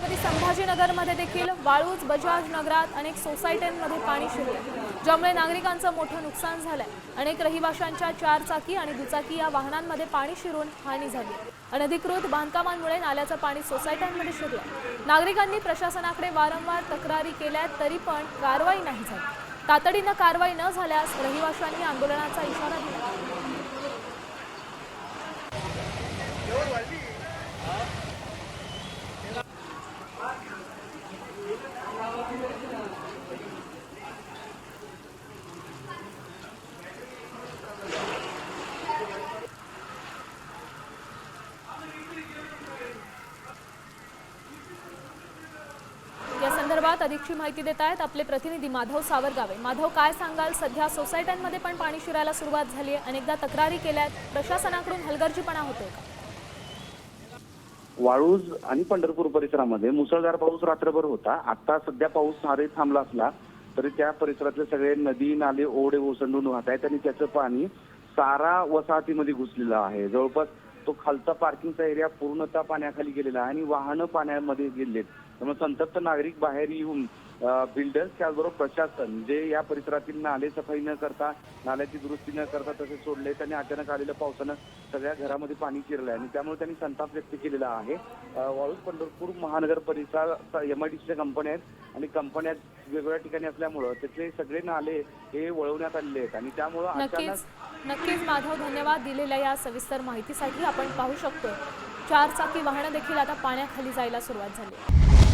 छत्रपती संभाजीनगरमध्ये देखील वाळूज बजाज नगरात अनेक सोसायट्यांमध्ये पाणी शिरलं ज्यामुळे नागरिकांचं मोठं नुकसान झालंय. अनेक रहिवाशांच्या चारचाकी आणि दुचाकी या वाहनांमध्ये पाणी शिरून हानी झाली. अनधिकृत बांधकामांमुळे नाल्याचं पाणी सोसायट्यांमध्ये शिरलं नागरिकांनी प्रशासनाकडे वारंवार तक्रारी केल्या तरी पण कारवाई नाही झाली. तातडीनं कारवाई न झाल्यास रहिवाशांनी आंदोलनाचा इशारा दिला. या संदर्भात अधिकची माहिती देत आहेत आपले प्रतिनिधी माधव सावरगावे. माधव काय सांगाल? सध्या सोसायट्यांमध्ये पण पाणी शिरायला सुरुवात झाली आहे अनेकदा तक्रारी केल्यात. प्रशासनाकडून हलगर्जीपणा होतोय का? वाळूज आणि पंढरपूर परिसरामध्ये मुसळधार पाऊस रात्रभर होता. आता सध्या पाऊस सारे थांबला असला तरी त्या परिसरातले सगळे नदी नाले ओढे ओसंडून वाहत आहेत आणि त्याचं पाणी सारा वसाहतीमध्ये घुसलेलं आहे. जवळपास तो खालचा पार्किंगचा एरिया पूर्णतः पाण्याखाली गेलेला आहे आणि वाहनं पाण्यामध्ये गेलेत. त्यामुळे संतप्त नागरिक बाहेर येऊन बिल्डर्स त्याचबरोबर प्रशासन जे या परिसरातील नाले सफाई न करता नाल्याची दुरुस्ती न करता तसे सोडले त्यांनी अचानक आलेल्या पावसानं सगळ्या घरामध्ये पाणी शिरलं आहे आणि त्यामुळे त्यांनी संताप व्यक्त केलेला आहे. अं, वाळूज पंढरपूर महानगर परिसर एम आय डी सीच्या कंपन्या आहेत आणि कंपन्या वेगवेगळ्या ठिकाणी असल्यामुळं त्याचे सगळे नाले हे वळवण्यात आलेले आहेत आणि त्यामुळं अचानक नक्कीच माधव धन्यवाद दिलेल्या या सविस्तर माहितीसाठी आपण पाहू शकतो. चार चाकी वाहनं देखील आता पाण्याखाली जायला सुरुवात झाली.